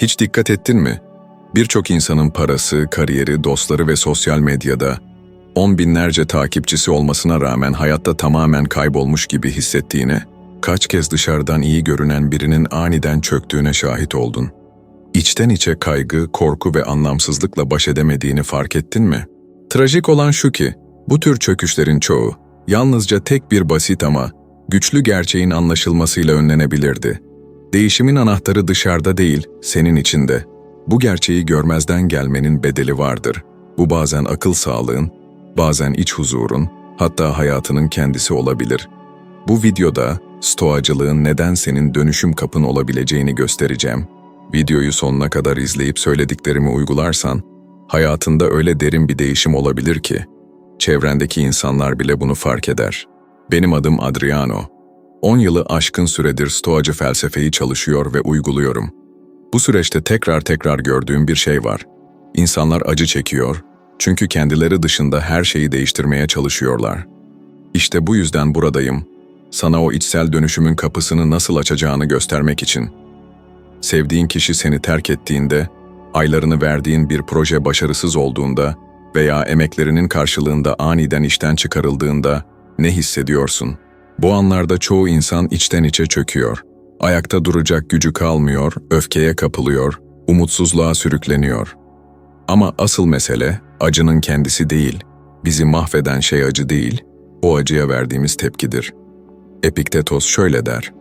Hiç dikkat ettin mi? Birçok insanın parası, kariyeri, dostları ve sosyal medyada on binlerce takipçisi olmasına rağmen hayatta tamamen kaybolmuş gibi hissettiğine, kaç kez dışarıdan iyi görünen birinin aniden çöktüğüne şahit oldun. İçten içe kaygı, korku ve anlamsızlıkla baş edemediğini fark ettin mi? Trajik olan şu ki, bu tür çöküşlerin çoğu yalnızca tek bir basit ama güçlü gerçeğin anlaşılmasıyla önlenebilirdi. Değişimin anahtarı dışarıda değil, senin içinde. Bu gerçeği görmezden gelmenin bedeli vardır. Bu bazen akıl sağlığın, bazen iç huzurun, hatta hayatının kendisi olabilir. Bu videoda stoacılığın neden senin dönüşüm kapın olabileceğini göstereceğim. Videoyu sonuna kadar izleyip söylediklerimi uygularsan, hayatında öyle derin bir değişim olabilir ki, çevrendeki insanlar bile bunu fark eder. Benim adım Adriano. 10 yılı aşkın süredir stoacı felsefeyi çalışıyor ve uyguluyorum. Bu süreçte tekrar tekrar gördüğüm bir şey var. İnsanlar acı çekiyor, çünkü kendileri dışında her şeyi değiştirmeye çalışıyorlar. İşte bu yüzden buradayım. Sana o içsel dönüşümün kapısını nasıl açacağını göstermek için. Sevdiğin kişi seni terk ettiğinde, aylarını verdiğin bir proje başarısız olduğunda veya emeklerinin karşılığında aniden işten çıkarıldığında ne hissediyorsun? Bu anlarda çoğu insan içten içe çöküyor. Ayakta duracak gücü kalmıyor, öfkeye kapılıyor, umutsuzluğa sürükleniyor. Ama asıl mesele acının kendisi değil. Bizi mahveden şey acı değil, o acıya verdiğimiz tepkidir. Epiktetos şöyle der.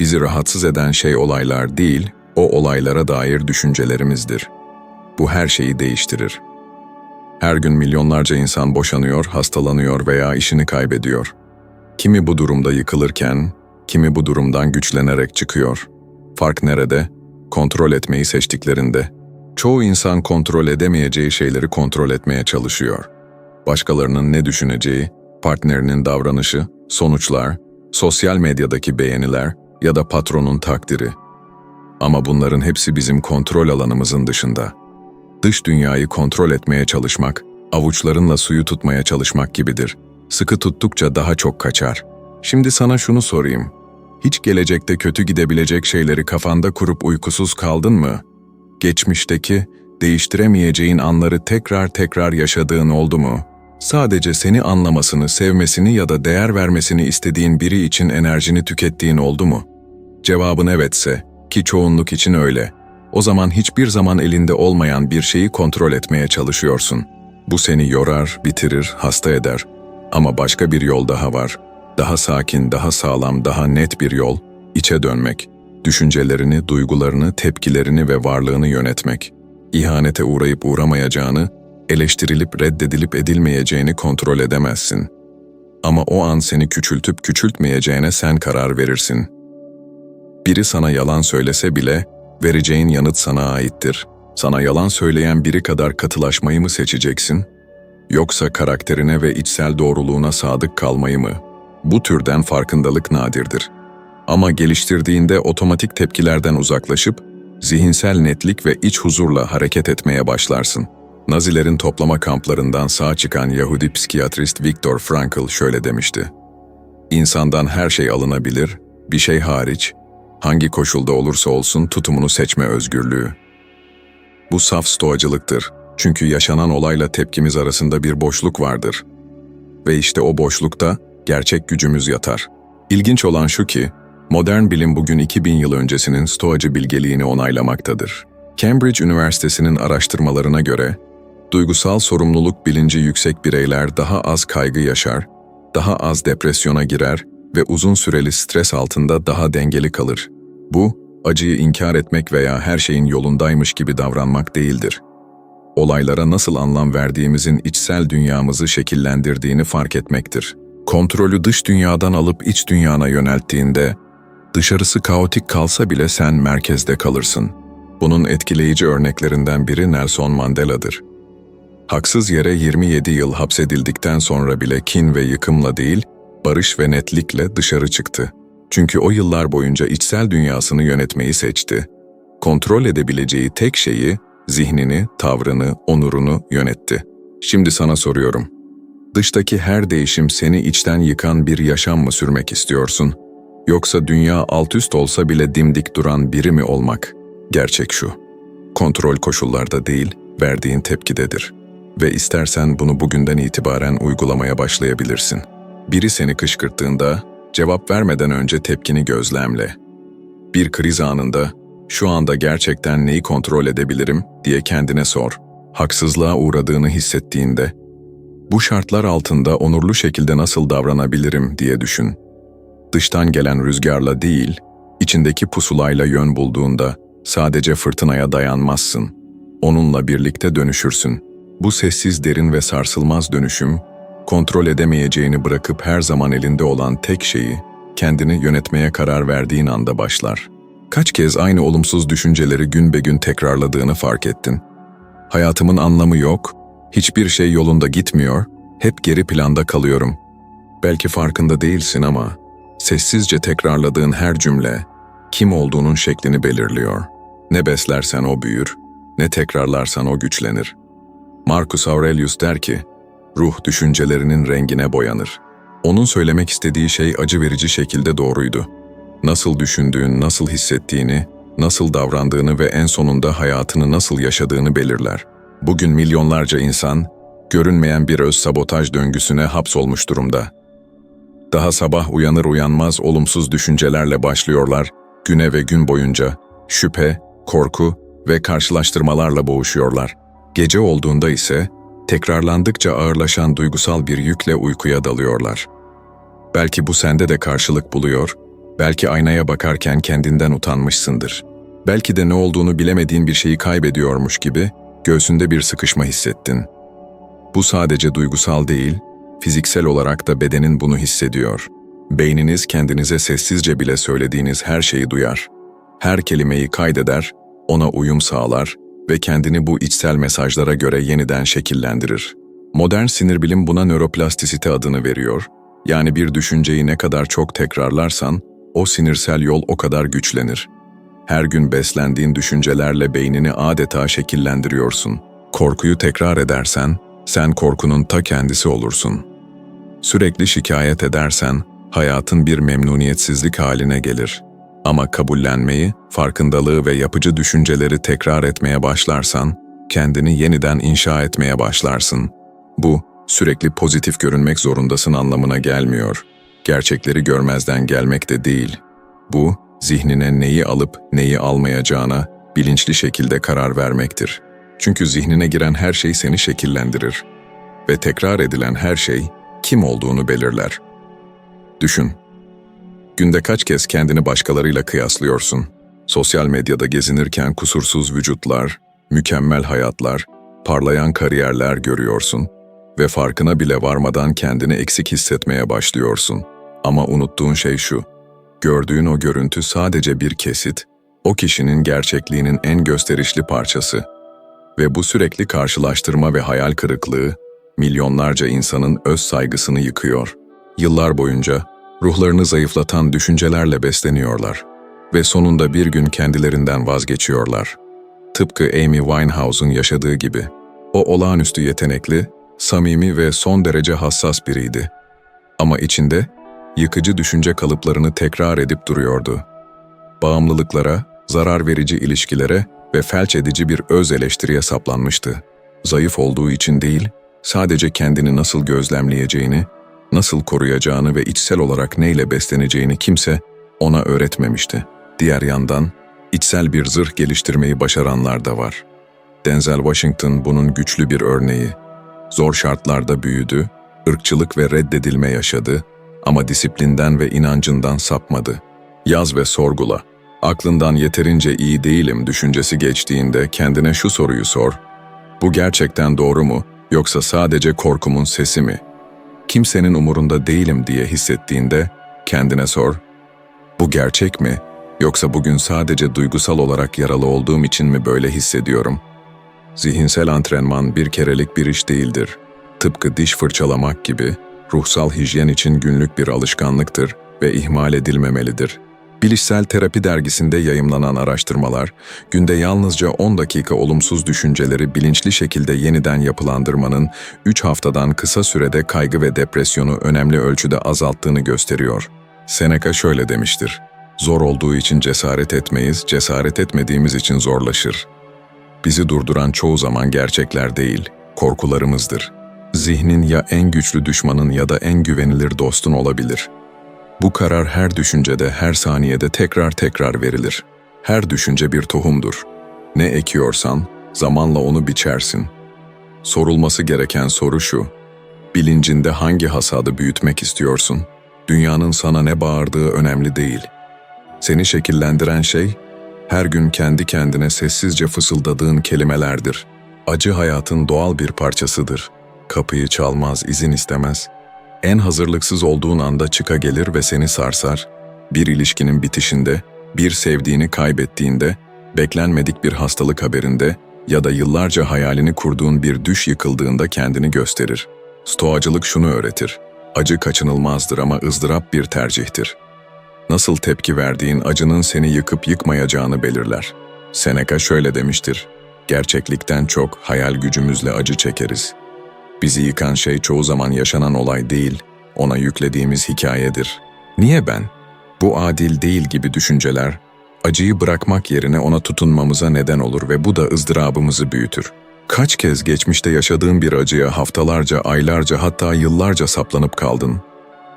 Bizi rahatsız eden şey olaylar değil, o olaylara dair düşüncelerimizdir. Bu her şeyi değiştirir. Her gün milyonlarca insan boşanıyor, hastalanıyor veya işini kaybediyor. Kimi bu durumda yıkılırken, kimi bu durumdan güçlenerek çıkıyor. Fark nerede? Kontrol etmeyi seçtiklerinde. Çoğu insan kontrol edemeyeceği şeyleri kontrol etmeye çalışıyor. Başkalarının ne düşüneceği, partnerinin davranışı, sonuçlar, sosyal medyadaki beğeniler ya da patronun takdiri. Ama bunların hepsi bizim kontrol alanımızın dışında. Dış dünyayı kontrol etmeye çalışmak, avuçlarınla suyu tutmaya çalışmak gibidir. Sıkı tuttukça daha çok kaçar. Şimdi sana şunu sorayım. Hiç gelecekte kötü gidebilecek şeyleri kafanda kurup uykusuz kaldın mı? Geçmişteki, değiştiremeyeceğin anları tekrar tekrar yaşadığın oldu mu? Sadece seni anlamasını, sevmesini ya da değer vermesini istediğin biri için enerjini tükettiğin oldu mu? Cevabın evetse, ki çoğunluk için öyle. O zaman hiçbir zaman elinde olmayan bir şeyi kontrol etmeye çalışıyorsun. Bu seni yorar, bitirir, hasta eder. Ama başka bir yol daha var. Daha sakin, daha sağlam, daha net bir yol. İçe dönmek. Düşüncelerini, duygularını, tepkilerini ve varlığını yönetmek. İhanete uğrayıp uğramayacağını, eleştirilip reddedilip edilmeyeceğini kontrol edemezsin. Ama o an seni küçültüp küçültmeyeceğine sen karar verirsin. Biri sana yalan söylese bile vereceğin yanıt sana aittir. Sana yalan söyleyen biri kadar katılaşmayı mı seçeceksin? Yoksa karakterine ve içsel doğruluğuna sadık kalmayı mı? Bu türden farkındalık nadirdir. Ama geliştirdiğinde otomatik tepkilerden uzaklaşıp zihinsel netlik ve iç huzurla hareket etmeye başlarsın. Nazilerin toplama kamplarından sağ çıkan Yahudi psikiyatrist Viktor Frankl şöyle demişti. İnsandan her şey alınabilir, bir şey hariç, hangi koşulda olursa olsun tutumunu seçme özgürlüğü. Bu saf stoacılıktır. Çünkü yaşanan olayla tepkimiz arasında bir boşluk vardır. Ve işte o boşlukta gerçek gücümüz yatar. İlginç olan şu ki, modern bilim bugün 2000 yıl öncesinin stoacı bilgeliğini onaylamaktadır. Cambridge Üniversitesi'nin araştırmalarına göre, duygusal sorumluluk bilinci yüksek bireyler daha az kaygı yaşar, daha az depresyona girer ve uzun süreli stres altında daha dengeli kalır. Bu, acıyı inkar etmek veya her şeyin yolundaymış gibi davranmak değildir. Olaylara nasıl anlam verdiğimizin içsel dünyamızı şekillendirdiğini fark etmektir. Kontrolü dış dünyadan alıp iç dünyana yönelttiğinde, dışarısı kaotik kalsa bile sen merkezde kalırsın. Bunun etkileyici örneklerinden biri Nelson Mandela'dır. Haksız yere 27 yıl hapsedildikten sonra bile kin ve yıkımla değil, barış ve netlikle dışarı çıktı. Çünkü o yıllar boyunca içsel dünyasını yönetmeyi seçti. Kontrol edebileceği tek şeyi, zihnini, tavrını, onurunu yönetti. Şimdi sana soruyorum. Dıştaki her değişim seni içten yıkan bir yaşam mı sürmek istiyorsun? Yoksa dünya alt üst olsa bile dimdik duran biri mi olmak? Gerçek şu. Kontrol koşullarda değil, verdiğin tepkidedir. Ve istersen bunu bugünden itibaren uygulamaya başlayabilirsin. Biri seni kışkırttığında, cevap vermeden önce tepkini gözlemle. Bir kriz anında, şu anda gerçekten neyi kontrol edebilirim diye kendine sor. Haksızlığa uğradığını hissettiğinde, bu şartlar altında onurlu şekilde nasıl davranabilirim diye düşün. Dıştan gelen rüzgarla değil, içindeki pusulayla yön bulduğunda sadece fırtınaya dayanmazsın. Onunla birlikte dönüşürsün. Bu sessiz derin ve sarsılmaz dönüşüm, kontrol edemeyeceğini bırakıp her zaman elinde olan tek şeyi, kendini yönetmeye karar verdiğin anda başlar. Kaç kez aynı olumsuz düşünceleri gün be gün tekrarladığını fark ettin. Hayatımın anlamı yok, hiçbir şey yolunda gitmiyor, hep geri planda kalıyorum. Belki farkında değilsin ama sessizce tekrarladığın her cümle kim olduğunun şeklini belirliyor. Ne beslersen o büyür, ne tekrarlarsan o güçlenir. Marcus Aurelius der ki, ruh düşüncelerinin rengine boyanır. Onun söylemek istediği şey acı verici şekilde doğruydu. Nasıl düşündüğün, nasıl hissettiğini, nasıl davrandığını ve en sonunda hayatını nasıl yaşadığını belirler. Bugün milyonlarca insan, görünmeyen bir öz sabotaj döngüsüne hapsolmuş durumda. Daha sabah uyanır uyanmaz olumsuz düşüncelerle başlıyorlar, güne ve gün boyunca şüphe, korku ve karşılaştırmalarla boğuşuyorlar. Gece olduğunda ise tekrarlandıkça ağırlaşan duygusal bir yükle uykuya dalıyorlar. Belki bu sende de karşılık buluyor, belki aynaya bakarken kendinden utanmışsındır. Belki de ne olduğunu bilemediğin bir şeyi kaybediyormuş gibi göğsünde bir sıkışma hissettin. Bu sadece duygusal değil, fiziksel olarak da bedenin bunu hissediyor. Beyniniz kendinize sessizce bile söylediğiniz her şeyi duyar. Her kelimeyi kaydeder, ona uyum sağlar ve kendini bu içsel mesajlara göre yeniden şekillendirir. Modern sinir bilim buna nöroplastisite adını veriyor. Yani bir düşünceyi ne kadar çok tekrarlarsan, o sinirsel yol o kadar güçlenir. Her gün beslendiğin düşüncelerle beynini adeta şekillendiriyorsun. Korkuyu tekrar edersen, sen korkunun ta kendisi olursun. Sürekli şikayet edersen, hayatın bir memnuniyetsizlik haline gelir. Ama kabullenmeyi, farkındalığı ve yapıcı düşünceleri tekrar etmeye başlarsan, kendini yeniden inşa etmeye başlarsın. Bu, sürekli pozitif görünmek zorundasın anlamına gelmiyor. Gerçekleri görmezden gelmek de değil. Bu, zihnine neyi alıp neyi almayacağına bilinçli şekilde karar vermektir. Çünkü zihnine giren her şey seni şekillendirir. Ve tekrar edilen her şey kim olduğunu belirler. Düşün. Günde kaç kez kendini başkalarıyla kıyaslıyorsun? Sosyal medyada gezinirken kusursuz vücutlar, mükemmel hayatlar, parlayan kariyerler görüyorsun ve farkına bile varmadan kendini eksik hissetmeye başlıyorsun. Ama unuttuğun şey şu, gördüğün o görüntü sadece bir kesit, o kişinin gerçekliğinin en gösterişli parçası. Ve bu sürekli karşılaştırma ve hayal kırıklığı, milyonlarca insanın öz saygısını yıkıyor. Yıllar boyunca ruhlarını zayıflatan düşüncelerle besleniyorlar ve sonunda bir gün kendilerinden vazgeçiyorlar. Tıpkı Amy Winehouse'un yaşadığı gibi. O olağanüstü yetenekli, samimi ve son derece hassas biriydi. Ama içinde yıkıcı düşünce kalıplarını tekrar edip duruyordu. Bağımlılıklara, zarar verici ilişkilere ve felç edici bir öz eleştiriye saplanmıştı. Zayıf olduğu için değil, sadece kendini nasıl gözlemleyeceğini, nasıl koruyacağını ve içsel olarak neyle besleneceğini kimse ona öğretmemişti. Diğer yandan, içsel bir zırh geliştirmeyi başaranlar da var. Denzel Washington bunun güçlü bir örneği. Zor şartlarda büyüdü, ırkçılık ve reddedilme yaşadı ama disiplinden ve inancından sapmadı. Yaz ve sorgula. Aklından yeterince iyi değilim düşüncesi geçtiğinde kendine şu soruyu sor. Bu gerçekten doğru mu yoksa sadece korkumun sesi mi? Kimsenin umurunda değilim diye hissettiğinde kendine sor. Bu gerçek mi yoksa bugün sadece duygusal olarak yaralı olduğum için mi böyle hissediyorum? Zihinsel antrenman bir kerelik bir iş değildir. Tıpkı diş fırçalamak gibi ruhsal hijyen için günlük bir alışkanlıktır ve ihmal edilmemelidir. Bilişsel Terapi dergisinde yayımlanan araştırmalar, günde yalnızca 10 dakika olumsuz düşünceleri bilinçli şekilde yeniden yapılandırmanın 3 haftadan kısa sürede kaygı ve depresyonu önemli ölçüde azalttığını gösteriyor. Seneca şöyle demiştir, Zor olduğu için cesaret etmeyiz, cesaret etmediğimiz için zorlaşır. Bizi durduran çoğu zaman gerçekler değil, korkularımızdır. Zihnin ya en güçlü düşmanın ya da en güvenilir dostun olabilir. Bu karar her düşüncede, her saniyede tekrar tekrar verilir. Her düşünce bir tohumdur. Ne ekiyorsan zamanla onu biçersin. Sorulması gereken soru şu. Bilincinde hangi hasadı büyütmek istiyorsun? Dünyanın sana ne bağırdığı önemli değil. Seni şekillendiren şey, her gün kendi kendine sessizce fısıldadığın kelimelerdir. Acı hayatın doğal bir parçasıdır. Kapıyı çalmaz, izin istemez. En hazırlıksız olduğun anda çıka gelir ve seni sarsar. Bir ilişkinin bitişinde, bir sevdiğini kaybettiğinde, beklenmedik bir hastalık haberinde ya da yıllarca hayalini kurduğun bir düş yıkıldığında kendini gösterir. Stoacılık şunu öğretir. Acı kaçınılmazdır ama ızdırap bir tercihtir. Nasıl tepki verdiğin acının seni yıkıp yıkmayacağını belirler. Seneca şöyle demiştir. Gerçeklikten çok hayal gücümüzle acı çekeriz. Bizi yıkan şey çoğu zaman yaşanan olay değil, ona yüklediğimiz hikayedir. Niye ben? Bu adil değil gibi düşünceler, acıyı bırakmak yerine ona tutunmamıza neden olur ve bu da ızdırabımızı büyütür. Kaç kez geçmişte yaşadığın bir acıya haftalarca, aylarca hatta yıllarca saplanıp kaldın?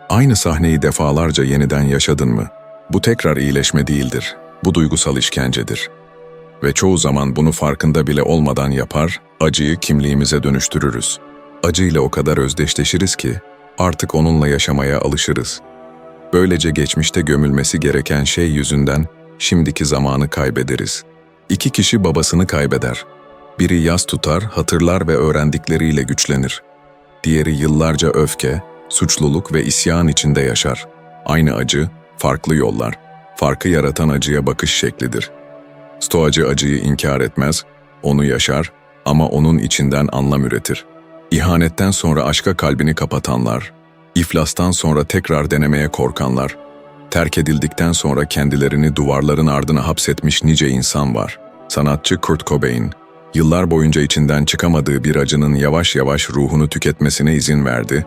Aynı sahneyi defalarca yeniden yaşadın mı? Bu tekrar iyileşme değildir. Bu duygusal işkencedir. Ve çoğu zaman bunu farkında bile olmadan yapar, acıyı kimliğimize dönüştürürüz. Acıyla o kadar özdeşleşiriz ki artık onunla yaşamaya alışırız. Böylece geçmişte gömülmesi gereken şey yüzünden şimdiki zamanı kaybederiz. İki kişi babasını kaybeder. Biri yas tutar, hatırlar ve öğrendikleriyle güçlenir. Diğeri yıllarca öfke, suçluluk ve isyan içinde yaşar. Aynı acı, farklı yollar, farkı yaratan acıya bakış şeklidir. Stoacı acıyı inkar etmez, onu yaşar ama onun içinden anlam üretir. İhanetten sonra aşka kalbini kapatanlar, iflastan sonra tekrar denemeye korkanlar, terk edildikten sonra kendilerini duvarların ardına hapsetmiş nice insan var. Sanatçı Kurt Cobain, yıllar boyunca içinden çıkamadığı bir acının yavaş yavaş ruhunu tüketmesine izin verdi.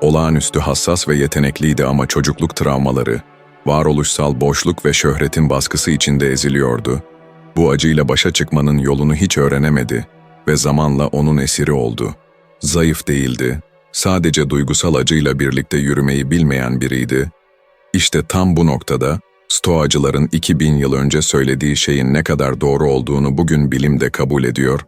Olağanüstü hassas ve yetenekliydi ama çocukluk travmaları, varoluşsal boşluk ve şöhretin baskısı içinde eziliyordu. Bu acıyla başa çıkmanın yolunu hiç öğrenemedi ve zamanla onun esiri oldu. Zayıf değildi, sadece duygusal acıyla birlikte yürümeyi bilmeyen biriydi. İşte tam bu noktada Stoacıların 2000 yıl önce söylediği şeyin ne kadar doğru olduğunu bugün bilim de kabul ediyor.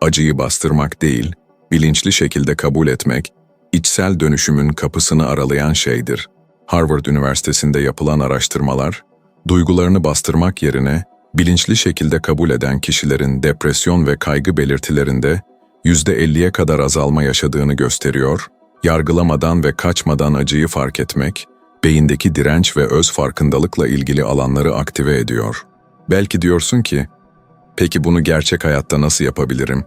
Acıyı bastırmak değil, bilinçli şekilde kabul etmek, içsel dönüşümün kapısını aralayan şeydir. Harvard Üniversitesi'nde yapılan araştırmalar, duygularını bastırmak yerine bilinçli şekilde kabul eden kişilerin depresyon ve kaygı belirtilerinde %50'ye kadar azalma yaşadığını gösteriyor, yargılamadan ve kaçmadan acıyı fark etmek, beyindeki direnç ve öz farkındalıkla ilgili alanları aktive ediyor. Belki diyorsun ki, peki bunu gerçek hayatta nasıl yapabilirim?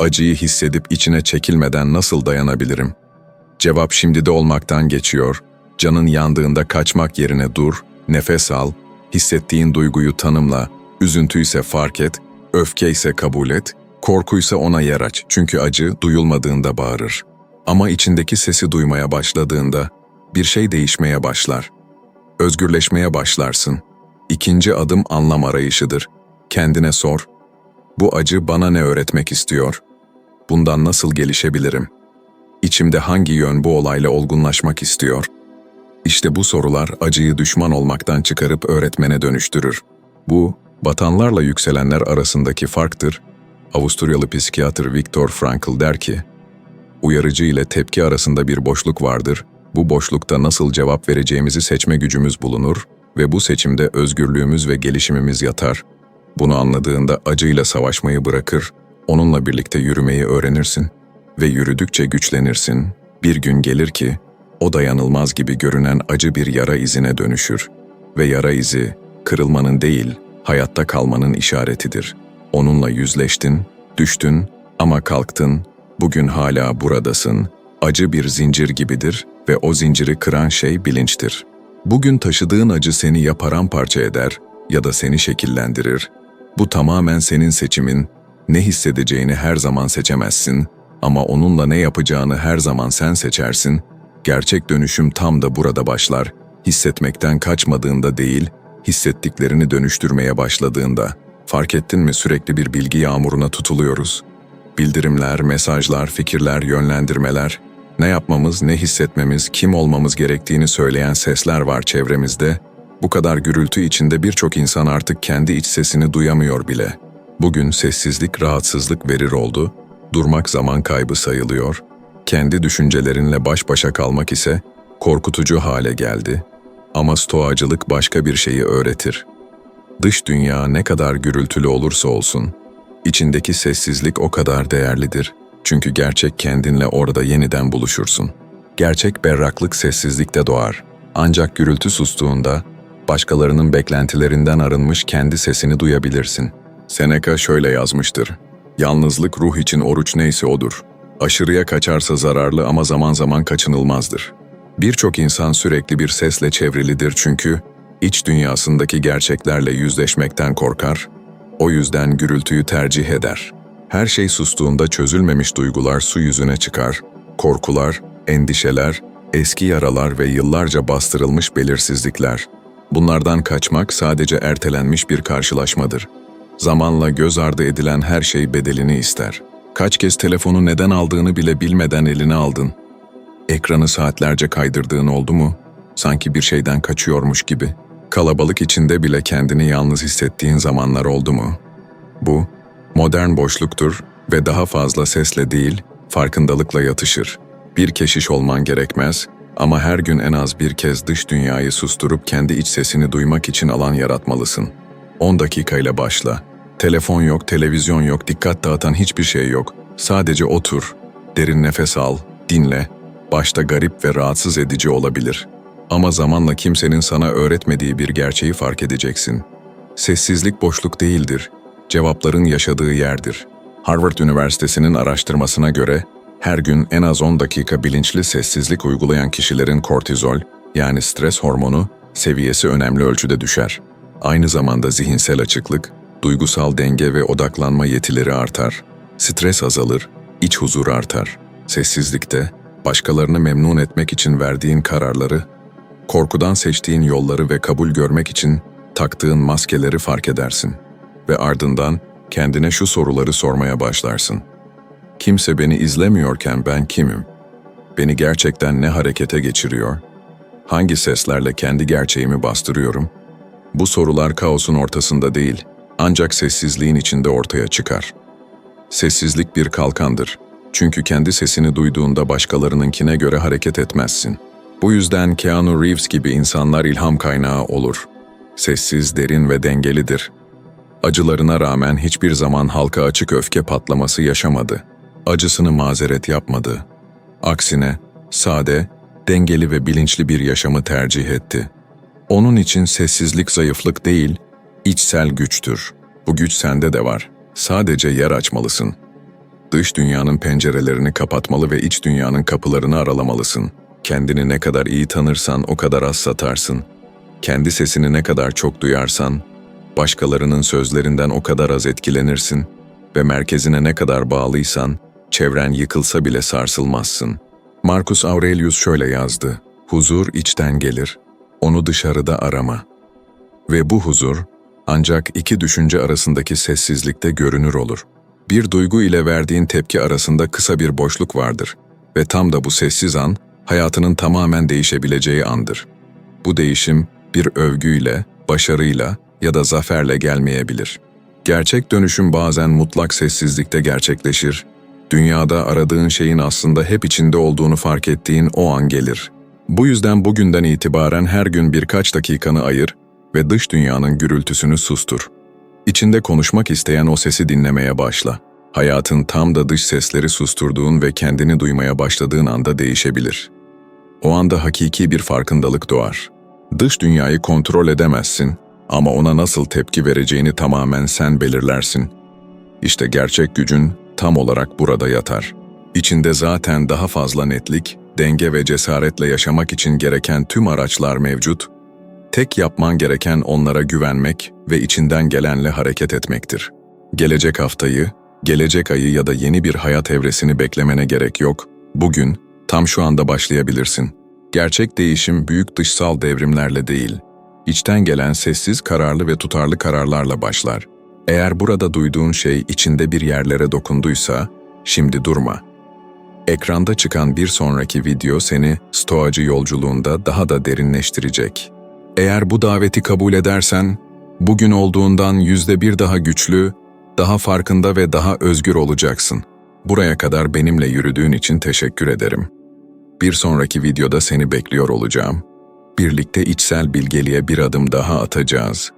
Acıyı hissedip içine çekilmeden nasıl dayanabilirim? Cevap şimdi de olmaktan geçiyor. Canın yandığında kaçmak yerine dur, nefes al, hissettiğin duyguyu tanımla, üzüntüyse fark et, öfke ise kabul et, korkuysa ona yer aç çünkü acı duyulmadığında bağırır. Ama içindeki sesi duymaya başladığında bir şey değişmeye başlar. Özgürleşmeye başlarsın. İkinci adım anlam arayışıdır. Kendine sor. Bu acı bana ne öğretmek istiyor? Bundan nasıl gelişebilirim? İçimde hangi yön bu olayla olgunlaşmak istiyor? İşte bu sorular acıyı düşman olmaktan çıkarıp öğretmene dönüştürür. Bu, batanlarla yükselenler arasındaki farktır. Avusturyalı psikiyatr Viktor Frankl der ki, uyarıcı ile tepki arasında bir boşluk vardır bu boşlukta nasıl cevap vereceğimizi seçme gücümüz bulunur ve bu seçimde özgürlüğümüz ve gelişimimiz yatar. Bunu anladığında acıyla savaşmayı bırakır, onunla birlikte yürümeyi öğrenirsin ve yürüdükçe güçlenirsin. Bir gün gelir ki, o dayanılmaz gibi görünen acı bir yara izine dönüşür ve yara izi, kırılmanın değil, hayatta kalmanın işaretidir. Onunla yüzleştin, düştün ama kalktın, bugün hala buradasın. Acı bir zincir gibidir ve o zinciri kıran şey bilinçtir. Bugün taşıdığın acı seni ya paramparça eder ya da seni şekillendirir. Bu tamamen senin seçimin. Ne hissedeceğini her zaman seçemezsin ama onunla ne yapacağını her zaman sen seçersin. Gerçek dönüşüm tam da burada başlar. Hissetmekten kaçmadığında değil, hissettiklerini dönüştürmeye başladığında. Fark ettin mi sürekli bir bilgi yağmuruna tutuluyoruz. Bildirimler, mesajlar, fikirler, yönlendirmeler, ne yapmamız, ne hissetmemiz, kim olmamız gerektiğini söyleyen sesler var çevremizde. Bu kadar gürültü içinde birçok insan artık kendi iç sesini duyamıyor bile. Bugün sessizlik rahatsızlık verir oldu, durmak zaman kaybı sayılıyor, kendi düşüncelerinle baş başa kalmak ise korkutucu hale geldi. Ama stoacılık başka bir şeyi öğretir. Dış dünya ne kadar gürültülü olursa olsun, içindeki sessizlik o kadar değerlidir. Çünkü gerçek kendinle orada yeniden buluşursun. Gerçek berraklık sessizlikte doğar. Ancak gürültü sustuğunda, başkalarının beklentilerinden arınmış kendi sesini duyabilirsin. Seneca şöyle yazmıştır. Yalnızlık ruh için oruç neyse odur. Aşırıya kaçarsa zararlı ama zaman zaman kaçınılmazdır. Birçok insan sürekli bir sesle çevrilidir çünkü iç dünyasındaki gerçeklerle yüzleşmekten korkar, o yüzden gürültüyü tercih eder. Her şey sustuğunda çözülmemiş duygular su yüzüne çıkar, korkular, endişeler, eski yaralar ve yıllarca bastırılmış belirsizlikler. Bunlardan kaçmak sadece ertelenmiş bir karşılaşmadır. Zamanla göz ardı edilen her şey bedelini ister. Kaç kez telefonu neden aldığını bile bilmeden eline aldın. Ekranı saatlerce kaydırdığın oldu mu? Sanki bir şeyden kaçıyormuş gibi. Kalabalık içinde bile kendini yalnız hissettiğin zamanlar oldu mu? Bu, modern boşluktur ve daha fazla sesle değil, farkındalıkla yatışır. Bir keşiş olman gerekmez ama her gün en az bir kez dış dünyayı susturup kendi iç sesini duymak için alan yaratmalısın. 10 dakikayla başla. Telefon yok, televizyon yok, dikkat dağıtan hiçbir şey yok. Sadece otur, derin nefes al, dinle. Başta garip ve rahatsız edici olabilir. Ama zamanla kimsenin sana öğretmediği bir gerçeği fark edeceksin. Sessizlik boşluk değildir, cevapların yaşadığı yerdir. Harvard Üniversitesi'nin araştırmasına göre her gün en az 10 dakika bilinçli sessizlik uygulayan kişilerin kortizol yani stres hormonu seviyesi önemli ölçüde düşer. Aynı zamanda zihinsel açıklık, duygusal denge ve odaklanma yetileri artar. Stres azalır, iç huzur artar. Sessizlikte başkalarını memnun etmek için verdiğin kararları, korkudan seçtiğin yolları ve kabul görmek için taktığın maskeleri fark edersin ve ardından kendine şu soruları sormaya başlarsın. Kimse beni izlemiyorken ben kimim? Beni gerçekten ne harekete geçiriyor? Hangi seslerle kendi gerçeğimi bastırıyorum? Bu sorular kaosun ortasında değil, ancak sessizliğin içinde ortaya çıkar. Sessizlik bir kalkandır. Çünkü kendi sesini duyduğunda başkalarınınkine göre hareket etmezsin. Bu yüzden Keanu Reeves gibi insanlar ilham kaynağı olur. Sessiz, derin ve dengelidir. Acılarına rağmen hiçbir zaman halka açık öfke patlaması yaşamadı. Acısını mazeret yapmadı. Aksine sade, dengeli ve bilinçli bir yaşamı tercih etti. Onun için sessizlik zayıflık değil, içsel güçtür. Bu güç sende de var. Sadece yer açmalısın. Dış dünyanın pencerelerini kapatmalı ve iç dünyanın kapılarını aralamalısın. Kendini ne kadar iyi tanırsan o kadar az satarsın. Kendi sesini ne kadar çok duyarsan, başkalarının sözlerinden o kadar az etkilenirsin ve merkezine ne kadar bağlıysan, çevren yıkılsa bile sarsılmazsın. Marcus Aurelius şöyle yazdı, Huzur içten gelir, onu dışarıda arama. Ve bu huzur, ancak iki düşünce arasındaki sessizlikte görünür olur. Bir duygu ile verdiğin tepki arasında kısa bir boşluk vardır ve tam da bu sessiz an, hayatının tamamen değişebileceği andır. Bu değişim bir övgüyle, başarıyla ya da zaferle gelmeyebilir. Gerçek dönüşüm bazen mutlak sessizlikte gerçekleşir. Dünyada aradığın şeyin aslında hep içinde olduğunu fark ettiğin o an gelir. Bu yüzden bugünden itibaren her gün birkaç dakikanı ayır ve dış dünyanın gürültüsünü sustur. İçinde konuşmak isteyen o sesi dinlemeye başla. Hayatın tam da dış sesleri susturduğun ve kendini duymaya başladığın anda değişebilir. O anda hakiki bir farkındalık doğar. Dış dünyayı kontrol edemezsin ama ona nasıl tepki vereceğini tamamen sen belirlersin. İşte gerçek gücün tam olarak burada yatar. İçinde zaten daha fazla netlik, denge ve cesaretle yaşamak için gereken tüm araçlar mevcut. Tek yapman gereken onlara güvenmek ve içinden gelenle hareket etmektir. Gelecek haftayı, gelecek ayı ya da yeni bir hayat evresini beklemene gerek yok. Bugün, tam şu anda başlayabilirsin. Gerçek değişim büyük dışsal devrimlerle değil, içten gelen sessiz, kararlı ve tutarlı kararlarla başlar. Eğer burada duyduğun şey içinde bir yerlere dokunduysa, şimdi durma. Ekranda çıkan bir sonraki video seni stoacı yolculuğunda daha da derinleştirecek. Eğer bu daveti kabul edersen, bugün olduğundan yüzde bir daha güçlü, daha farkında ve daha özgür olacaksın. Buraya kadar benimle yürüdüğün için teşekkür ederim. Bir sonraki videoda seni bekliyor olacağım. Birlikte içsel bilgeliğe bir adım daha atacağız.